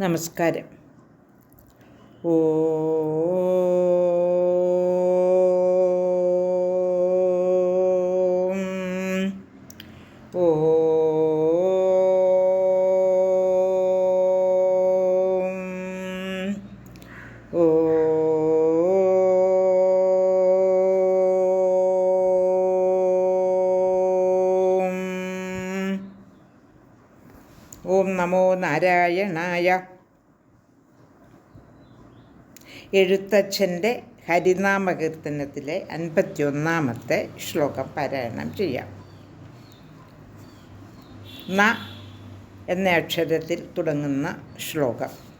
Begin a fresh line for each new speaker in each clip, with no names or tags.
നമസ്കാരം. ഓ ഓം നമോ നാരായണായ. എഴുത്തച്ഛന്റെ ഹരിനാമകീർത്തനത്തിലെ അൻപത്തിയൊന്നാമത്തെ ശ്ലോകം പാരായണം ചെയ്യാം. ന എന്ന അക്ഷരത്തിൽ തുടങ്ങുന്ന ശ്ലോകം.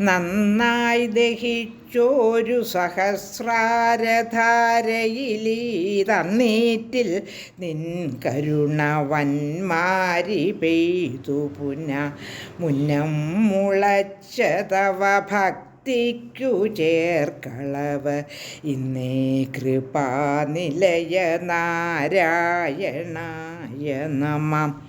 നന്നായി ദഹിച്ചോരു സഹസ്രാരധാരയിലി തന്നീറ്റിൽ നിൻ കരുണവന്മാരി പെയ്തു പുന. മുന്നം മുളച്ചതവ ഭക്തിക്കു ചേർക്കളവ്. ഇന്നേ കൃപാനിലയ നാരായണായ നമം.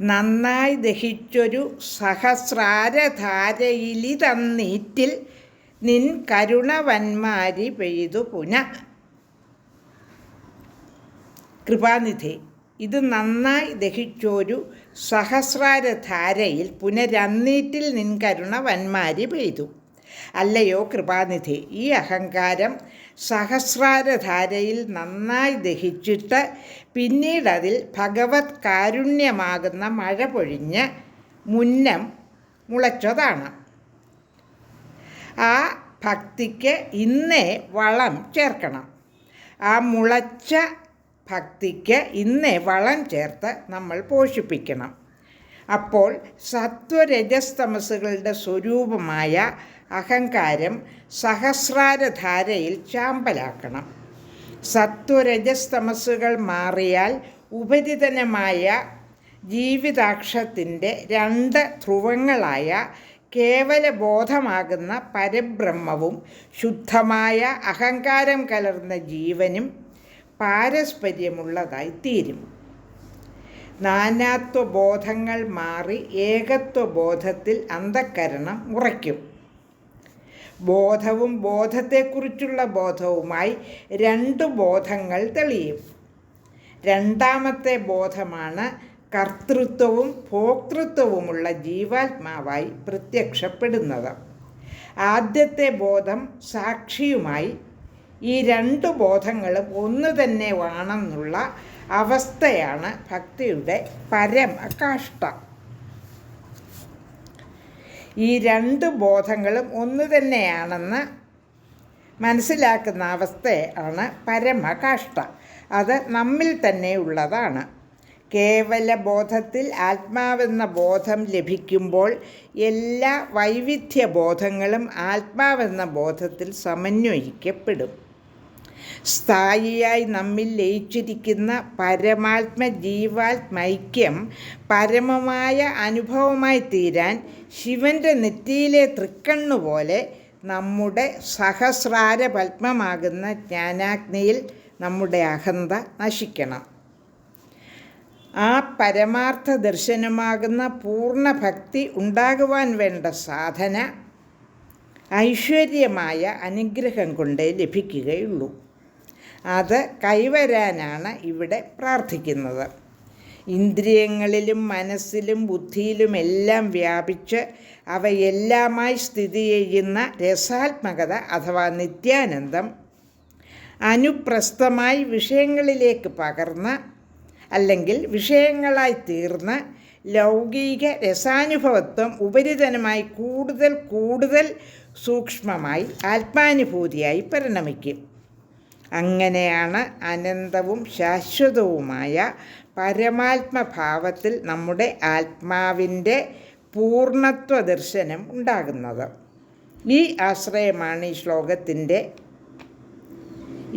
നന്നായി ദഹിച്ചൊരു സഹസ്രാരധാരയിലി തന്നീറ്റിൽ നിൻ കരുണവന്മാരി പെയ്തു പുന. കൃപാനിധി ഇത് നന്നായി ദഹിച്ചൊരു സഹസ്രാരധാരയിൽ പുനരന്നീറ്റിൽ നിൻ കരുണവന്മാരി പെയ്തു. അല്ലയോ കൃപാനിധി ഈ അഹങ്കാരം സഹസ്രാരധാരയിൽ നന്നായി ദഹിച്ചിട്ട് പിന്നീടതിൽ ഭഗവത് കാരുണ്യമാകുന്ന മഴ പൊഴിഞ്ഞ് മുന്നം മുളച്ചതാണ്. ആ ഭക്തിക്ക് ഇന്നേ വളം ചേർക്കണം. ആ മുളച്ച ഭക്തിക്ക് ഇന്നേ വളം ചേർത്ത് നമ്മൾ പോഷിപ്പിക്കണം. അപ്പോൾ സത്വരജസ്തമസുകളുടെ സ്വരൂപമായ അഹങ്കാരം സഹസ്രാരധാരയിൽ ചാമ്പലാക്കണം. സത്വരജസ്തമസുകൾ മാറിയാൽ ഉപരിതനമായ ജീവിതാക്ഷത്തിന്റെ രണ്ട് ധ്രുവങ്ങളായ കേവല ബോധമാകുന്ന പരബ്രഹ്മവും ശുദ്ധമായ അഹങ്കാരം കലർന്ന ജീവനും പാരസ്പര്യമുള്ളതായി തീരും. നാനാത്വബോധങ്ങൾ മാറി ഏകത്വബോധത്തിൽ അന്ധക്കരണം ഉറയ്ക്കും. ബോധവും ബോധത്തെക്കുറിച്ചുള്ള ബോധവുമായി രണ്ട് ബോധങ്ങൾ തെളിയും. രണ്ടാമത്തെ ബോധമാണ് കർത്തൃത്വവും ഭോക്തൃത്വവുമുള്ള ജീവാത്മാവായി പ്രത്യക്ഷപ്പെടുന്നത്. ആദ്യത്തെ ബോധം സാക്ഷിയുമായി. ഈ രണ്ട് ബോധങ്ങളും ഒന്ന് തന്നെ ആണെന്നുള്ള അവസ്ഥയാണ് ഭക്തിയുടെ പരമകാഷ്ട ഈ രണ്ട് ബോധങ്ങളും ഒന്ന് തന്നെയാണെന്ന് മനസ്സിലാക്കുന്ന അവസ്ഥയാണ് പരമകാഷ്ട അത് നമ്മിൽ തന്നെ ഉള്ളതാണ്. കേവല ബോധത്തിൽ ആത്മാവെന്ന ബോധം ലഭിക്കുമ്പോൾ എല്ലാ വൈവിധ്യ ബോധങ്ങളും ആത്മാവെന്ന ബോധത്തിൽ സമന്വയിക്കപ്പെടും. സ്ഥായിയായി നമ്മിൽ ലയിച്ചിരിക്കുന്ന പരമാത്മ ജീവാത്മൈക്യം പരമമായ അനുഭവമായി തീരാൻ ശിവന്റെ നെറ്റിയിലെ തൃക്കണ്ണുപോലെ നമ്മുടെ സഹസ്രാര പത്മമാകുന്ന ജ്ഞാനാഗ്നിയിൽ നമ്മുടെ അഹന്ത നശിക്കണം. ആ പരമാർത്ഥ ദർശനമാകുന്ന പൂർണ ഭക്തി ഉണ്ടാകുവാൻ വേണ്ട സാധന ഐശ്വര്യമായ അനുഗ്രഹം കൊണ്ടേ ലഭിക്കുകയുള്ളൂ. അത് കൈവരാനാണ് ഇവിടെ പ്രാർത്ഥിക്കുന്നത്. ഇന്ദ്രിയങ്ങളിലും മനസ്സിലും ബുദ്ധിയിലുമെല്ലാം വ്യാപിച്ച് അവയെല്ലാമായി സ്ഥിതി ചെയ്യുന്ന രസാത്മകത അഥവാ നിത്യാനന്ദം അനുപ്രസ്ഥമായി വിഷയങ്ങളിലേക്ക് പകർന്ന് അല്ലെങ്കിൽ വിഷയങ്ങളായി തീർന്ന് ലൗകിക രസാനുഭവത്വം ഉപരിതനമായി കൂടുതൽ കൂടുതൽ സൂക്ഷ്മമായി ആത്മാനുഭൂതിയായി പരിണമിക്കും. അങ്ങനെയാണ് അനന്തവും ശാശ്വതവുമായ പരമാത്മഭാവത്തിൽ നമ്മുടെ ആത്മാവിന്റെ പൂർണത്വ ദർശനം ഉണ്ടാകുന്നത്. ഈ ആശ്രയമാണ് ഈ ശ്ലോകത്തിന്റെ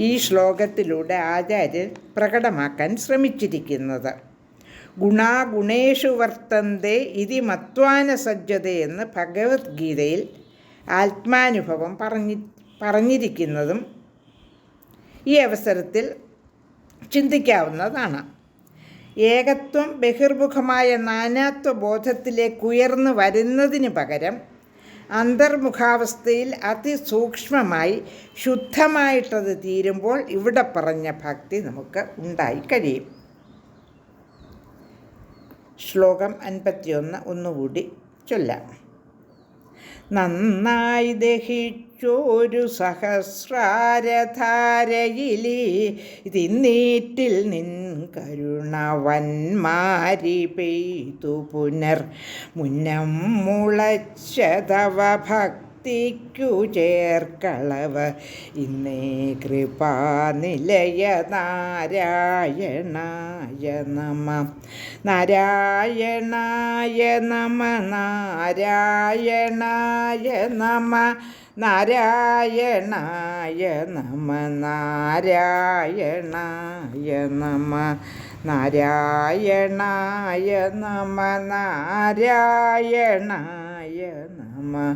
ഈ ശ്ലോകത്തിലൂടെ ആചാര്യൻ പ്രകടമാക്കാൻ ശ്രമിച്ചിരിക്കുന്നത്. ഗുണാഗുണേഷു വർത്തന്തെ ഇതി മത്വാന സജ്ജത എന്ന് ഭഗവത്ഗീതയിൽ ആത്മാനുഭവം പറഞ്ഞി പറഞ്ഞിരിക്കുന്നതും ഈ അവസരത്തിൽ ചിന്തിക്കാവുന്നതാണ്. ഏകത്വം ബഹിർമുഖമായ നാനാത്വ ബോധത്തിലേക്ക് ഉയർന്നു വരുന്നതിന് പകരം അന്തർമുഖാവസ്ഥയിൽ അതിസൂക്ഷ്മമായി ശുദ്ധമായിട്ടത് തീരുമ്പോൾ ഇവിടെ പറഞ്ഞ ഭക്തി നമുക്ക് ഉണ്ടായി കഴിയും. ശ്ലോകം അൻപത്തിയൊന്ന് ഒന്നുകൂടി ചൊല്ലാം. നന്നായി ദഹിച്ചോരു സഹസ്രാരധാരയിലി തിന്നീറ്റിൽ നിൻ കരുണവന്മാരി പെയ്തു പുനർ. മുന്നം മുളച്ചതവ ഭക്തി ഭക്തിക്കു ചേർക്കളവ്. ഇന്നേ കൃപാനിലയ നാരായണായ നമ. നാരായണായ നമ നാരായണായ നമ നാരായണായ നമ നാരായണായ നമ. നാരായണായ നമ നാരായണായ നമ.